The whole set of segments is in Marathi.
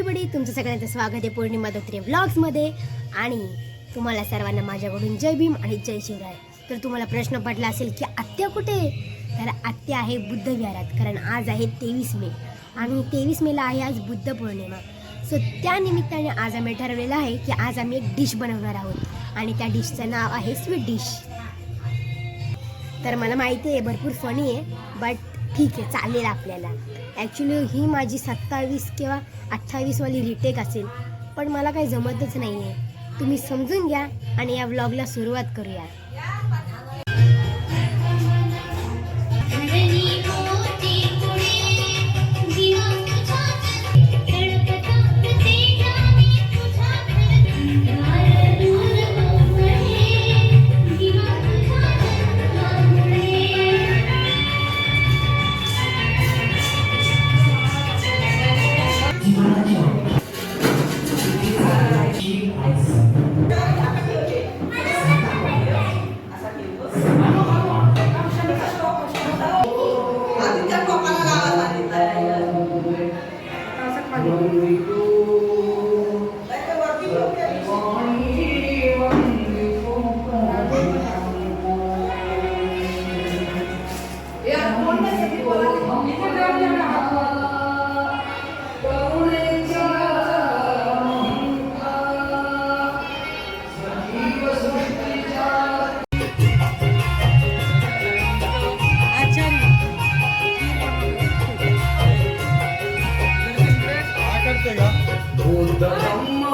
एव्हरीबडी तुमचं सगळ्यांचं स्वागत आहे पौर्णिमा दत्रे व्लॉग्समध्ये. आणि तुम्हाला सर्वांना माझ्याकडून जय भीम आणि जय शिवराय. तर तुम्हाला प्रश्न पडला असेल की आत्या कुठे? आहे? तर आत्या आहे बुद्ध विहारात कारण आज आहे तेवीस मे. आणि तेवीस मेला आहे आज बुद्ध पौर्णिमा. सो त्या निमित्ताने आज आम्ही ठरवलेलं आहे की आज आम्ही एक डिश बनवणार आहोत. आणि त्या डिशचं नाव आहे स्वीट डिश तर मला माहिती आहे भरपूर फनी आहे बट ठीक आहे चालेल आपल्याला. ॲक्च्युली ही माझी सत्तावीस किंवा अठ्ठावीसवाली रिटेक असेल. पण मला काही जमतच नाही आहे तुम्ही समजून घ्या आणि या व्लॉगला सुरुवात करूया.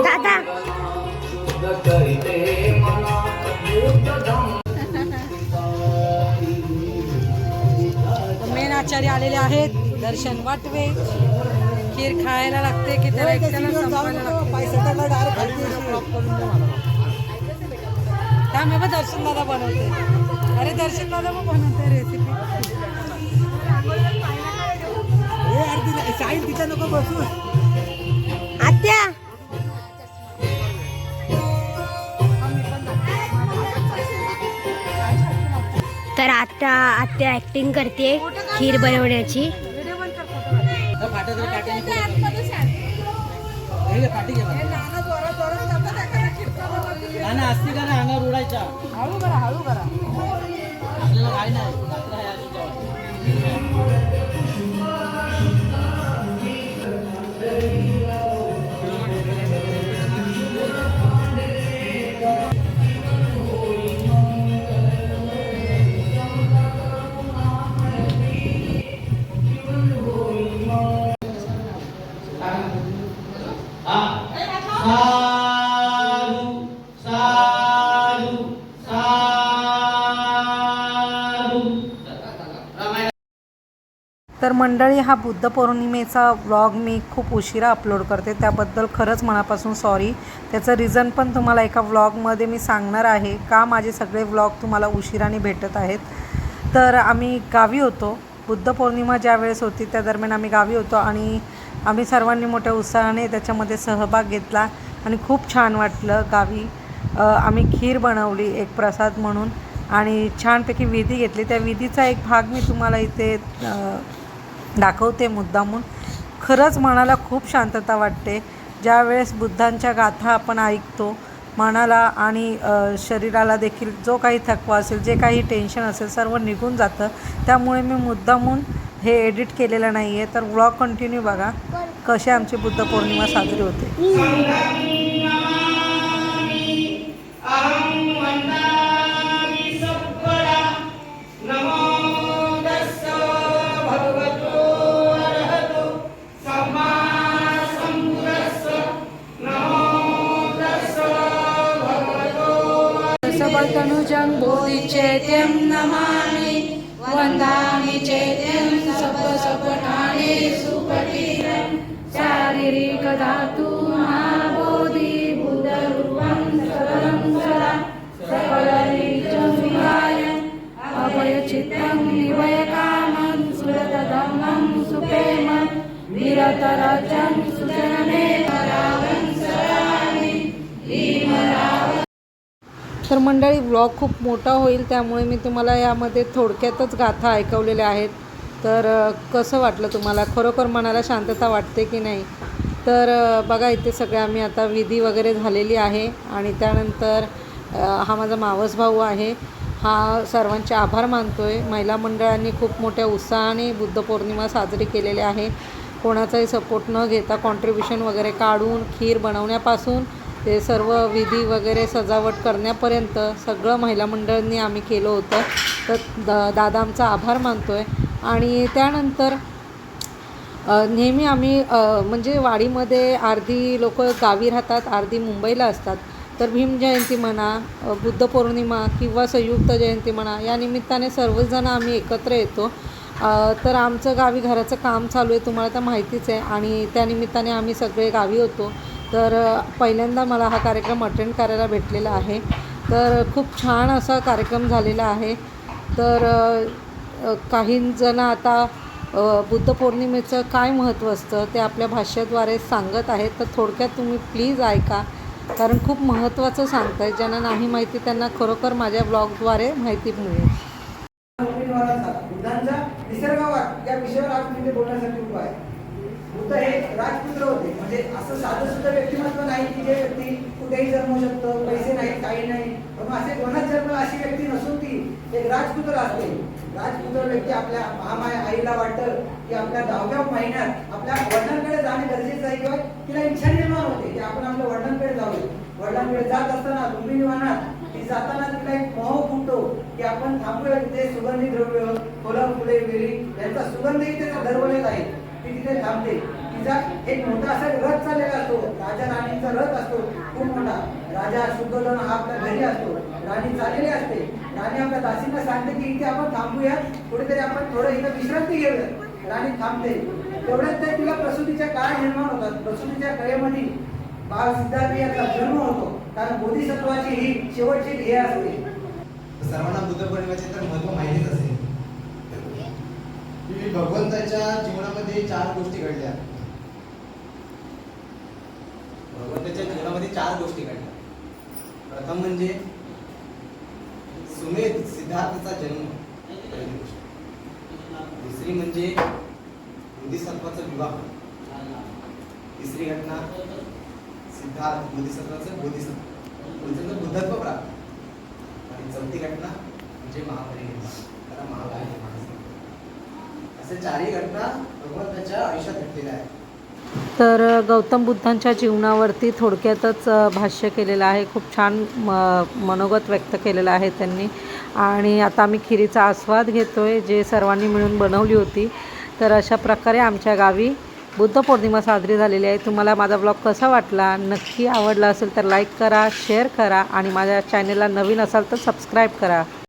दादा. मेन आचार्य आलेले आहेत दर्शन वाटवे. खीर खायला लागते की त्याला एकट्याला लागते. दर्शन दादा बनवते. अरे दर्शन दादा मग बनवते रेसिपी आत्या तर आता आत्या ऍक्टिंग करते खीर बनवण्याची. असती का ना अंगावर उडायच्या. तर मंडळी हा बुद्ध पौर्णिमेचा व्लॉग मी खूप उशिरा अपलोड करते. त्याबद्दल खरंच मनापासून सॉरी त्याचं रिझन पण तुम्हाला एका व्लॉगमध्ये मी सांगणार आहे. का माझे सगळे व्लॉग तुम्हाला उशिराने भेटत आहेत? तर आम्ही गावी होतो. बुद्ध पौर्णिमा ज्या वेळेस होती त्या दरम्यान आम्ही गावी होतो आणि आम्ही सर्वांनी मोठ्या उत्साहाने त्याच्यामध्ये सहभाग घेतला आणि खूप छान वाटलं गावी. आम्ही खीर बनवली एक प्रसाद म्हणून आणि छानपैकी विधी घेतली. त्या विधीचा एक भाग मी तुम्हाला इथे दाखवते मुद्दामून. खरंच मनाला खूप शांतता वाटते. ज्यावेळेस बुद्धांच्या गाथा आपण ऐकतो मनाला आणि शरीराला देखील जो काही थकवा असेल जे काही टेन्शन असेल सर्व निघून जातं. त्यामुळे मी मुद्दामून हे एडिट केलेलं नाही आहे तर व्लॉग कंटिन्यू बघा. कशी आमची बुद्ध पौर्णिमा साजरी होते. सबतनुजं बोधिचैत्यं नमामि वन्दामि चैत्यं सपसपठाणे सुपटीरं शारीरिकधातु तर मंडळी ब्लॉग खूप मोठा होईल त्यामुळे मी तुम्हाला यामध्ये थोडक्यातच गाथा ऐकवलेल्या आहेत. तर कसं वाटलं तुम्हाला? खरोखर मनाला शांतता वाटते की नाही? तर बघा इथे सगळे आम्ही आता विधी वगैरे झालेली आहे आणि त्यानंतर हा माझा मावस भाऊ आहे. हा सर्वांचे आभार मानतो आहे महिला मंडळांनी खूप मोठ्या उत्साहाने बुद्ध पौर्णिमा साजरी केलेली आहे. कोणाचाही सपोर्ट न घेता कॉन्ट्रीब्युशन वगैरे काढून खीर बनवण्यापासून ते सर्व विधी वगैरे सजावट करण्यापर्यंत सगळं महिला मंडळांनी आम्ही केलं होतं. तर द दादा आमचा आभार मानतो आहे आणि त्यानंतर नेहमी आम्ही म्हणजे वाडीमध्ये अर्धी लोक गावी राहतात अर्धी मुंबईला असतात. तर भीम जयंती म्हणा बुद्ध पौर्णिमा किंवा संयुक्त जयंती म्हणा या निमित्ताने सर्वजण आम्ही एकत्र येतो. तर आमचं गावी घराचं काम चालू आहे तुम्हाला तर माहितीच आहे. आणि त्यानिमित्ताने आम्ही सगळे गावी होतो. तर पहिल्यांदा मला हा कार्यक्रम अटेंड करायला भेटलेला आहे. तर खूप छान असा कार्यक्रम झालेला आहे. तर काहीजणं काही आता बुद्ध पौर्णिमेचं काय महत्त्व असतं ते आपल्या भाषेद्वारे सांगत आहेत. तर थोडक्यात तुम्ही प्लीज ऐका. कारण खूप महत्त्वाचं सांगत आहे ज्यांना नाही माहिती त्यांना खरोखर माझ्या ब्लॉगद्वारे माहिती मिळेल. बुद्धांचा निसर्गवाद या विषयावर आज मी बोलण्यासाठी उभा आहे. बुद्ध हे राजपुत्र होते. म्हणजे असं साधं सुद्धा व्यक्तिमत्व नाही की जे व्यक्ती कुठेही जन्मू शकतो पैसे नाही काही नाही पण असे कोणाच जन्म अशी व्यक्ती नसून ती एक राजपुत्र असते. राजपुत्र व्यक्ती आपल्या महामाया आईला वाटतं की आपल्या दहाव्या महिन्यात आपल्या वडिलांकडे जाणे गरजेचं आहे किंवा तिला इच्छा निर्माण होते की आपण आपल्या वडिलांकडे जाऊ वडिलांकडे जात असताना लुंबिनी वनात ती जाताना तिला एक मोह फुटतो की आपण थांबूया तिथे सुगंधी द्रव्य फुलं फुले वेली यांचा सुगंधही त्याचा दरवलेला आहे. ती तिथे थांबते. तिचा एक मोठा असा रथ चाललेला असतो. राजा राणीचा रथ असतो. खूप मोठा. राजा शुद्धोधन हा आपल्या घरी असतो. राणी चाललेली असते. राणी आपल्या दासींना सांगते की इथे आपण थांबूया. कुठेतरी आपण थोडं इथं विश्रांती घेऊया. राणी थांबते. तेवढ्यात ते तिला प्रसूतीच्या काय निर्माण होतात. प्रसूतीच्या कळेमध्ये बाळ सिद्धार्थ याचा जन्म होतो. कारण बोधिसत्वाची ही शेवटची ध्येय असते. सर्वांना बुद्ध पौर्णिमेचे तर महत्त्व माहितीच असेल. भगवंताच्या जीवनामध्ये चार गोष्टी घडल्या. भगवंताच्या जीवनामध्ये चार गोष्टी घडल्या. प्रथम म्हणजे सुमेध सिद्धार्थचा जन्म. पहिली गोष्ट. दुसरी म्हणजे बोधिसत्वाचा विवाह. तिसरी घटना सिद्धार्थ बोधिसत्वाचं बोधिसत्व. बुद्धत्व प्राप्त. आणि चौथी घटना म्हणजे महापरिनिर्वाण त्याला महापरिनिर्वाण असे चारही घटना भगवंताच्या आयुष्यात घडलेल्या आहेत. तर गौतम बुद्धांच्या जीवनावरती थोडक्यातच भाष्य केलेलं आहे. खूप छान म मनोगत व्यक्त केलेलं आहे त्यांनी. आणि आता आम्ही खिरीचा आस्वाद घेतो आहे जे सर्वांनी मिळून बनवली होती. तर अशा प्रकारे आमच्या गावी बुद्ध पौर्णिमा साजरी झालेली आहे. तुम्हाला माझा ब्लॉग कसा वाटला नक्की आवडला असेल तर लाईक करा शेअर करा आणि माझ्या चॅनलला नवीन असाल तर सबस्क्राईब करा.